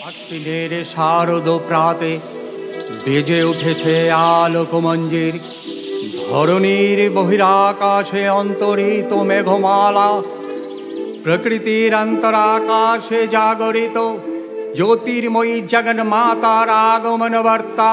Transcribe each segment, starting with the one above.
আশ্বিনের শারদ প্রাতে বেজে উঠেছে আলোকমঞ্জির ধরণীর বহিরাকাশে অন্তরিত মেঘমালা, প্রকৃতির অন্তরাকাশে জাগরিত, জ্যোতির্ময়ী জগন্মাতার আগমন বার্তা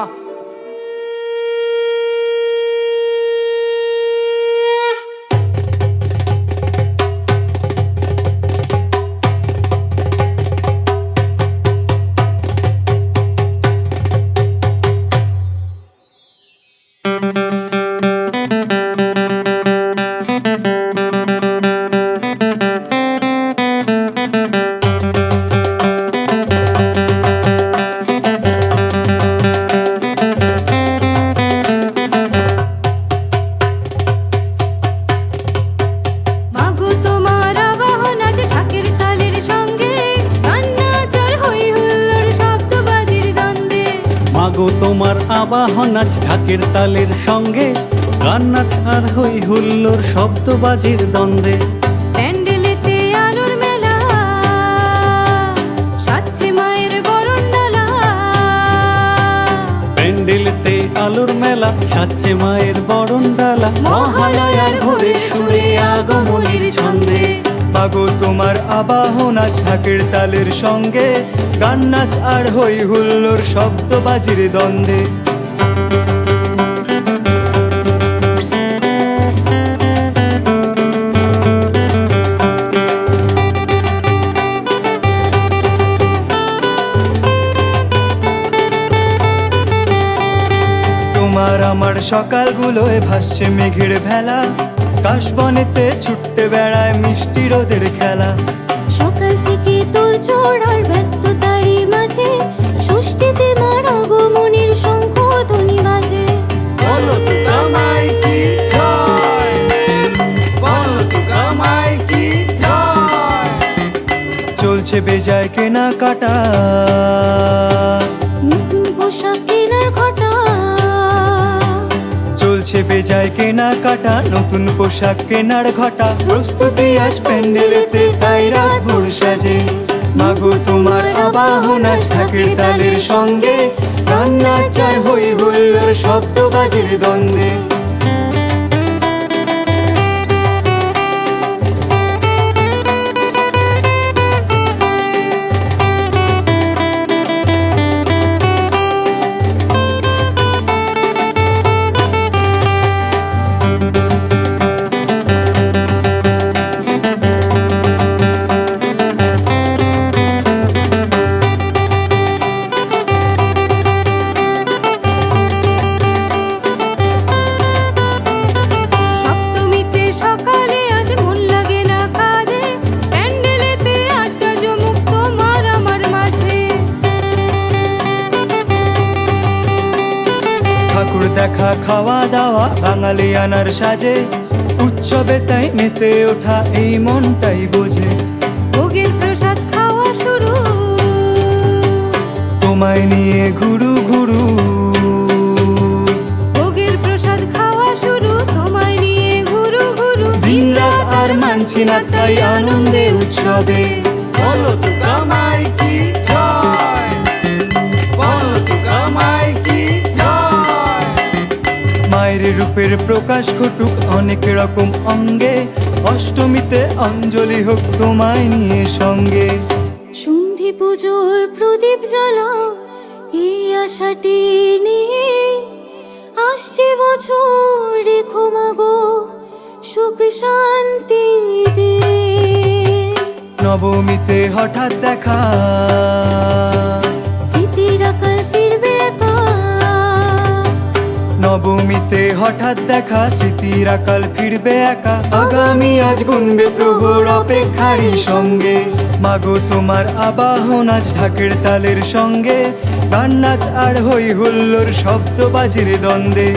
মাগো তোমার আবাহন আজ ঢাকের তালের সঙ্গে। গান নাচ আর হই হুল্লোর শব্দবাজির দ্বন্দ্বে। প্যান্ডেলেতে আলোর মেলা সাচ্ছে মায়ের বরণ ডালা। প্যান্ডেলতে আলোর মেলা মায়ের বরণ ডালা। মহালয়ার ভোরের সুরে আগমনের ছন্দে। মাগো তোমার আবাহন আজ ঢাকের তালের সঙ্গে। গান নাচ আর হই হুল্লোর শব্দ বাজির দ্বন্দ্বে। তোমার আমার সকালগুলোয় ভাসছে মেঘের ভেলা। কাশবনেতে ছুটতে বেড়ায় মিষ্টি রোদের খেলা। সকাল থেকে তোর চড়ার ব্যস্ততারই মাঝে, ষষ্ঠীতে মার আগমনের শঙ্খ কেনা কাটা, নতুন পোশাক কেনার ঘটা। প্রস্তুতি আজ প্যান্ডেলেতে, তাই রাত সাজে। মাগো, তোমার আবাহন আজ থাকে তালের সঙ্গে। রান্না চার হই হুল্লোর শব্দ বাজির দ্বন্দ্বে। ঠাকুর দেখা খাওয়া দাওয়া বাঙালি আনার সাজে। উৎসবে তাই মেতে ওঠা এই মনটাই বোঝে। ভোগের প্রসাদ খাওয়া শুরু। তোমায় নিয়ে ঘুরু ঘুরু। ভোগের প্রসাদ খাওয়া শুরু তোমায় নিয়ে ঘুরু ঘুরু। দিন রাত আর মানছি না তাই আনন্দে উৎসবে। বলো রূপের প্রকাশ ঘটুক অনেক রকম অঙ্গে। অষ্টমীতে অঞ্জলি হোক তোমায় নিয়ে সঙ্গে। সন্ধি পুজোর প্রদীপ জ্বালা এই আশাটি নিয়ে। আসছে বছর রেখো মাগো সুখ শান্তি দে। নবমীতে হঠাৎ দেখা নবমীতে হঠাৎ দেখা, স্মৃতির আকাল ফিরবে একা। আগামী আজ গুনবে প্রভুর অপেক্ষারই সঙ্গে। মাগো তোমার আবাহন আজ ঢাকের তালের সঙ্গে। গান নাচ আর হই হুল্লোর শব্দ বাজির দ্বন্দ্বে।